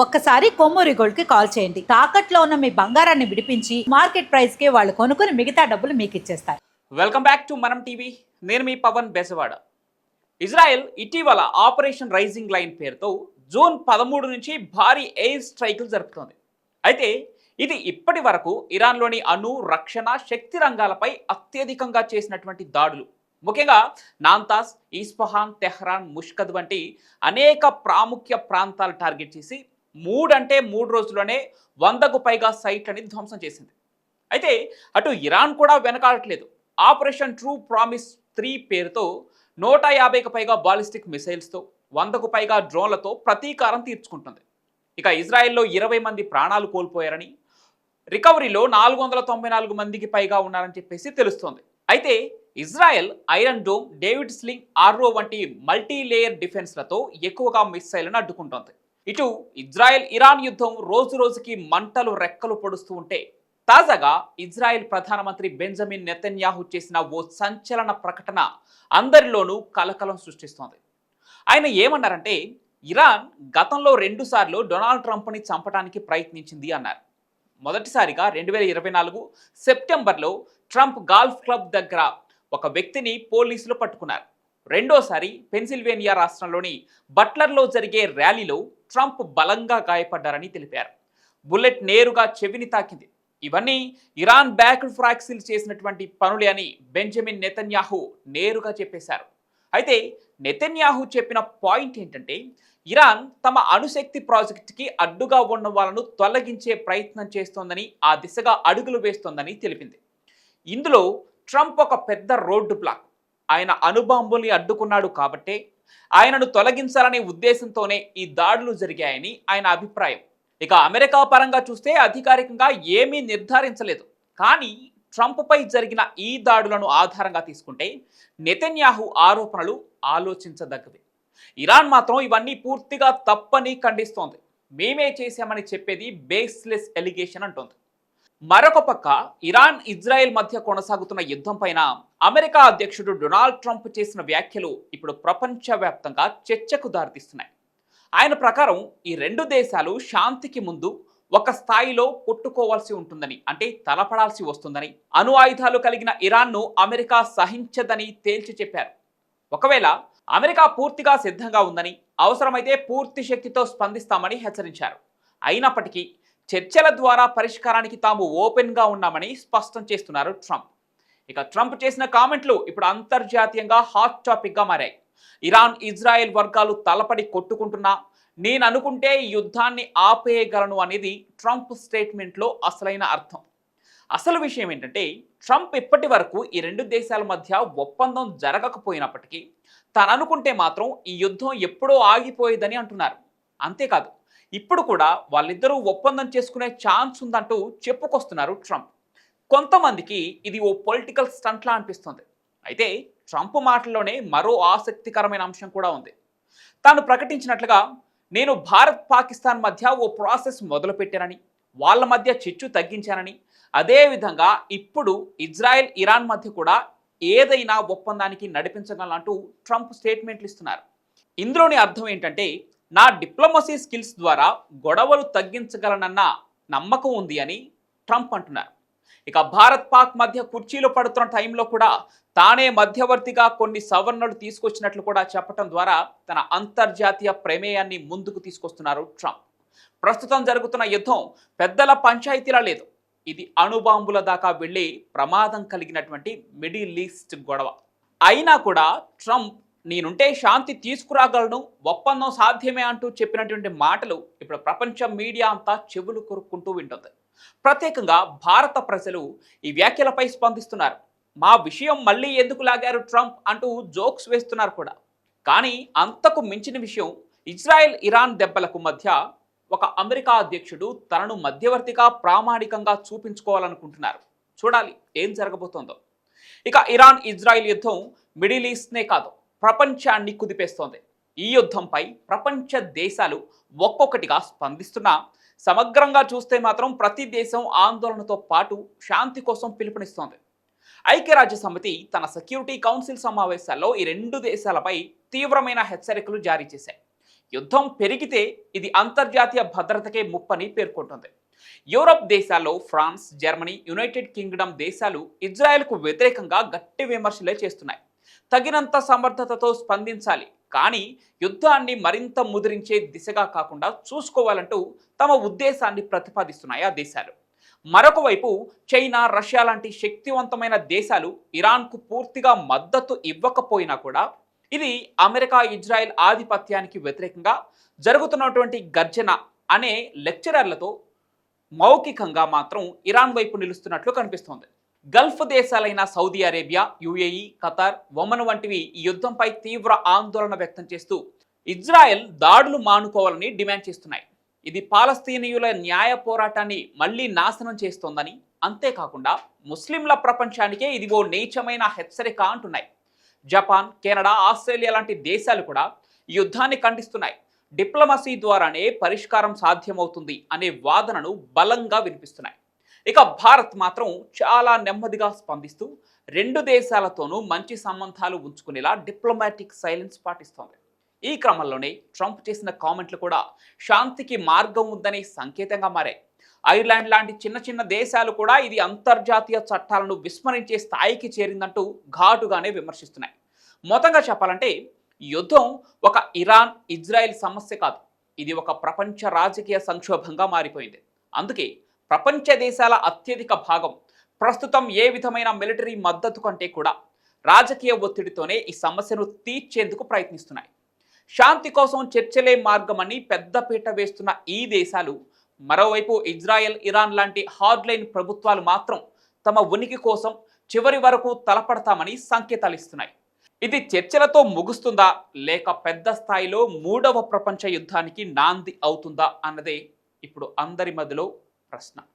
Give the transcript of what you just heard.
ఒక్కసారి కొమ్మూరి గోల్డ్కి కాల్ చేయండి. తాకట్లో ఉన్న మీ బంగారాన్ని విడిపించి మార్కెట్ ప్రైస్కి వాళ్ళు కొనుక్కుని మిగతా డబ్బులు మీకు ఇచ్చేస్తారు. Welcome back to Manam TV. నేను మీ పవన్ బెసవాడ ఇజ్రాయెల్ ఇటీవల ఆపరేషన్ రైజింగ్ లైన్ పేరుతో జూన్ పదమూడు నుంచి భారీ ఎయిర్ స్ట్రైకులు జరుపుతోంది. అయితే ఇది ఇప్పటి వరకు ఇరాన్లోని అణు రక్షణ శక్తి రంగాలపై అత్యధికంగా చేసినటువంటి దాడులు. ముఖ్యంగా నాంతాస్ ఈస్ఫహాన్ తెహ్రాన్ ముష్కద్ వంటి అనేక ప్రాముఖ్య ప్రాంతాలు టార్గెట్ చేసి మూడంటే మూడు రోజుల్లోనే వందకు పైగా సైట్లని ధ్వంసం చేసింది. అయితే అటు ఇరాన్ కూడా వెనకాడట్లేదు. ఆపరేషన్ ట్రూ ప్రామిస్ త్రీ పేరుతో నూట యాభైకి పైగా బాలిస్టిక్ మిసైల్స్తో వందకు పైగా డ్రోన్లతో ప్రతీకారం తీర్చుకుంటుంది. ఇక ఇజ్రాయెల్లో ఇరవై మంది ప్రాణాలు కోల్పోయారని రికవరీలో నాలుగు వందల తొంభై నాలుగు మందికి పైగా ఉన్నారని చెప్పేసి తెలుస్తోంది. అయితే Israel iron dome David sling arrow వంటి మల్టీలేయర్ డిఫెన్స్లతో ఎక్కువగా మిస్సైల్ను అడ్డుకుంటోంది. ఇటు ఇజ్రాయెల్ ఇరాన్ యుద్ధం రోజు రోజుకి మంటలు రెక్కలు పొడుస్తూ ఉంటే తాజాగా ఇజ్రాయెల్ ప్రధానమంత్రి బెంజమిన్ నెతన్యాహు చేసిన ఓ సంచలన ప్రకటన అందరిలోనూ కలకలం సృష్టిస్తోంది. ఆయన ఏమన్నారంటే ఇరాన్ గతంలో రెండుసార్లు డొనాల్డ్ ట్రంప్ని చంపడానికి ప్రయత్నించింది అన్నారు. మొదటిసారిగా రెండు వేల ఇరవై నాలుగు సెప్టెంబర్లో ట్రంప్ గాల్ఫ్ క్లబ్ దగ్గర ఒక వ్యక్తిని పోలీసులు పట్టుకున్నారు. రెండోసారి పెన్సిల్వేనియా రాష్ట్రంలోని బట్లర్లో జరిగే ర్యాలీలో ట్రంప్ బలంగా గాయపడ్డారని తెలిపారు. బుల్లెట్ నేరుగా చెవిని తాకింది. ఇవన్నీ ఇరాన్ బ్యాక్డ్ ఫ్రాక్సిల్ చేసినటువంటి పనులే అని బెంజమిన్ నెతన్యాహు నేరుగా చెప్పేశారు. అయితే నెతన్యాహు చెప్పిన పాయింట్ ఏంటంటే ఇరాన్ తమ అణుశక్తి ప్రాజెక్టుకి అడ్డుగా ఉన్న వాళ్ళను తొలగించే ప్రయత్నం చేస్తోందని ఆ దిశగా అడుగులు వేస్తోందని తెలిపింది. ఇందులో ట్రంప్ ఒక పెద్ద రోడ్డు బ్లాక్. ఆయన అణుబాంబుల్ని అడ్డుకున్నాడు కాబట్టే ఆయనను తొలగించాలనే ఉద్దేశంతోనే ఈ దాడులు జరిగాయని ఆయన అభిప్రాయం. ఇక అమెరికా పరంగా చూస్తే అధికారికంగా ఏమీ నిర్ధారించలేదు. కానీ ట్రంప్పై జరిగిన ఈ దాడులను ఆధారంగా తీసుకుంటే నెతన్యాహు ఆరోపణలు ఆలోచించదగ్గవి. ఇరాన్ మాత్రం ఇవన్నీ పూర్తిగా తప్పని ఖండిస్తోంది. మేమే చేశామని చెప్పేది బేస్లెస్ ఎలిగేషన్ అంటోంది. మరొక పక్క ఇరాన్ ఇజ్రాయెల్ మధ్య కొనసాగుతున్న యుద్ధం పైన అమెరికా అధ్యక్షుడు డొనాల్డ్ ట్రంప్ చేసిన వ్యాఖ్యలు ఇప్పుడు ప్రపంచవ్యాప్తంగా చర్చకు దారితీస్తున్నాయి. ఆయన ప్రకారం ఈ రెండు దేశాలు శాంతికి ముందు ఒక స్థాయిలో కొట్టుకోవాల్సి ఉంటుందని అంటే తలపడాల్సి వస్తుందని అణు ఆయుధాలు కలిగిన ఇరాన్ను అమెరికా సహించదని తేల్చి చెప్పారు. ఒకవేళ అమెరికా పూర్తిగా సిద్ధంగా ఉందని అవసరమైతే పూర్తి శక్తితో స్పందిస్తామని హెచ్చరించారు. అయినప్పటికీ చర్చల ద్వారా పరిష్కారానికి తాము ఓపెన్గా ఉన్నామని స్పష్టం చేస్తున్నారు ట్రంప్. ఇక ట్రంప్ చేసిన కామెంట్లు ఇప్పుడు అంతర్జాతీయంగా హాట్ టాపిక్గా మారాయి. ఇరాన్ ఇజ్రాయెల్ వర్గాలు తలపడి కొట్టుకుంటున్నా నేను అనుకుంటే ఈ యుద్ధాన్ని ఆపేయగలను అనేది ట్రంప్ స్టేట్మెంట్లో అసలైన అర్థం. అసలు విషయం ఏంటంటే ట్రంప్ ఇప్పటి వరకు ఈ రెండు దేశాల మధ్య ఒప్పందం జరగకపోయినప్పటికీ తననుకుంటే మాత్రం ఈ యుద్ధం ఎప్పుడో ఆగిపోయేదని అంటున్నారు. అంతేకాదు ఇప్పుడు కూడా వాళ్ళిద్దరూ ఒప్పందం చేసుకునే ఛాన్స్ ఉందంటూ చెప్పుకొస్తున్నారు ట్రంప్. కొంతమందికి ఇది ఓ పొలిటికల్ స్టంట్లా అనిపిస్తుంది. అయితే ట్రంప్ మాటల్లోనే మరో ఆసక్తికరమైన అంశం కూడా ఉంది. తాను ప్రకటించినట్లుగా నేను భారత్ పాకిస్తాన్ మధ్య ఓ ప్రాసెస్ మొదలుపెట్టానని వాళ్ళ మధ్య చిచ్చు తగ్గించానని అదేవిధంగా ఇప్పుడు ఇజ్రాయెల్ ఇరాన్ మధ్య కూడా ఏదైనా ఒప్పందానికి నడిపించగలంటూ ట్రంప్ స్టేట్మెంట్లు ఇస్తున్నారు. ఇందులోని అర్థం ఏంటంటే నా డిప్లొమసీ స్కిల్స్ ద్వారా గొడవలు తగ్గించగలనన్న నమ్మకం ఉంది అని ట్రంప్ అంటున్నారు. ఇక భారత్ పాక్ మధ్య కుర్చీలు పడుతున్న టైంలో కూడా తానే మధ్యవర్తిగా కొన్ని సవరణలు తీసుకొచ్చినట్లు కూడా చెప్పడం ద్వారా తన అంతర్జాతీయ ప్రమేయాన్ని ముందుకు తీసుకొస్తున్నారు ట్రంప్. ప్రస్తుతం జరుగుతున్న యుద్ధం పెద్దల పంచాయతీలా లేదు. ఇది అణుబాంబుల దాకా వెళ్ళి ప్రమాదం కలిగినటువంటి మిడిల్ ఈస్ట్ గొడవ. అయినా కూడా ట్రంప్ నేనుంటే శాంతి తీసుకురాగలను ఒప్పందం సాధ్యమే అంటూ చెప్పినటువంటి మాటలు ఇప్పుడు ప్రపంచ మీడియా అంతా చెవులు కొరుక్కుంటూ వింటుంది. ప్రత్యేకంగా భారత ప్రజలు ఈ వ్యాఖ్యలపై స్పందిస్తున్నారు. మా విషయం మళ్ళీ ఎందుకు లాగారు ట్రంప్ అంటూ జోక్స్ వేస్తున్నారు కూడా. కానీ అంతకు మించిన విషయం ఇజ్రాయెల్ ఇరాన్ దెబ్బలకు మధ్య ఒక అమెరికా అధ్యక్షుడు తనను మధ్యవర్తిగా ప్రామాణికంగా చూపించుకోవాలనుకుంటున్నారు. చూడాలి ఏం జరగబోతోందో. ఇక ఇరాన్ ఇజ్రాయెల్ యుద్ధం మిడిల్ ఈస్ట్నే కాదు. ప్రపంచాన్ని కుదిపేస్తోంది. ఈ యుద్ధంపై ప్రపంచ దేశాలు ఒక్కొక్కటిగా స్పందిస్తున్నా సమగ్రంగా చూస్తే మాత్రం ప్రతి దేశం ఆందోళనతో పాటు శాంతి కోసం పిలుపునిస్తోంది. ఐక్యరాజ్య సమితి తన సెక్యూరిటీ కౌన్సిల్ సమావేశాల్లో ఈ రెండు దేశాలపై తీవ్రమైన హెచ్చరికలు జారీ చేశాయి. యుద్ధం పెరిగితే ఇది అంతర్జాతీయ భద్రతకే ముప్పని పేర్కొంటుంది. యూరప్ దేశాల్లో ఫ్రాన్స్ జర్మనీ యునైటెడ్ కింగ్డమ్ దేశాలు ఇజ్రాయెల్కు వ్యతిరేకంగా గట్టి విమర్శలే చేస్తున్నాయి. తగినంత సమర్థతతో స్పందించాలి. కానీ యుద్ధాన్ని మరింత ముదిరించే దిశగా కాకుండా చూసుకోవాలంటూ తమ ఉద్దేశాన్ని ప్రతిపాదిస్తున్నాయి ఆ దేశాలు. మరొక వైపు చైనా రష్యా లాంటి శక్తివంతమైన దేశాలు ఇరాన్కు పూర్తిగా మద్దతు ఇవ్వకపోయినా కూడా ఇది అమెరికా ఇజ్రాయెల్ ఆధిపత్యానికి వ్యతిరేకంగా జరుగుతున్నటువంటి గర్జన అనే లెక్చరర్లతో మౌఖికంగా మాత్రం ఇరాన్ వైపు నిలుస్తున్నట్లు కనిపిస్తోంది. Gulf దేశాలైన Saudi Arabia UAE Qatar Oman వంటివి ఈ యుద్ధంపై తీవ్ర ఆందోళన వ్యక్తం చేస్తూ ఇజ్రాయెల్ దాడులు మానుకోవాలని డిమాండ్ చేస్తున్నాయి. ఇది పాలస్తీనియుల న్యాయ పోరాటాన్ని మళ్ళీ నాశనం చేస్తోందని అంతేకాకుండా ముస్లింల ప్రపంచానికే ఇది ఓ నీచమైన హెచ్చరిక అంటున్నాయి. జపాన్ కెనడా ఆస్ట్రేలియా లాంటి దేశాలు కూడా యుద్ధాన్ని ఖండిస్తున్నాయి. డిప్లొమసీ ద్వారానే పరిష్కారం సాధ్యమవుతుంది అనే వాదనను బలంగా వినిపిస్తున్నాయి. ఇక భారత్ మాత్రం చాలా నెమ్మదిగా స్పందిస్తూ రెండు దేశాలతోనూ మంచి సంబంధాలు ఉంచుకునేలా డిప్లొమాటిక్ సైలెన్స్ పాటిస్తోంది. ఈ క్రమంలోనే ట్రంప్ చేసిన కామెంట్లు కూడా శాంతికి మార్గం ఉందనే సంకేతంగా మారాయి. ఐర్లాండ్ లాంటి చిన్న చిన్న దేశాలు కూడా ఇది అంతర్జాతీయ చట్టాలను విస్మరించే స్థాయికి చేరిందంటూ ఘాటుగానే విమర్శిస్తున్నాయి. మొత్తంగా చెప్పాలంటే యుద్ధం ఒక ఇరాన్ ఇజ్రాయెల్ సమస్య కాదు. ఇది ఒక ప్రపంచ రాజకీయ సంక్షోభంగా మారిపోయింది. అందుకే ప్రపంచ దేశాల అత్యధిక భాగం ప్రస్తుతం ఏ విధమైన మిలిటరీ మద్దతు కంటే కూడా రాజకీయ ఒత్తిడితోనే ఈ సమస్యను తీర్చేందుకు ప్రయత్నిస్తున్నాయి. శాంతి కోసం చర్చలే మార్గమని పెద్దపీట వేస్తున్న ఈ దేశాలు మరోవైపు ఇజ్రాయెల్ ఇరాన్ లాంటి హార్డ్లైన్ ప్రభుత్వాలు మాత్రం తమ ఉనికి కోసం చివరి వరకు తలపడతామని సంకేతాలు ఇస్తున్నాయి. ఇది చర్చలతో ముగుస్తుందా లేక పెద్ద స్థాయిలో మూడవ ప్రపంచ యుద్ధానికి నాంది అవుతుందా అన్నదే ఇప్పుడు అందరి మధ్యలో ప్రశ్న.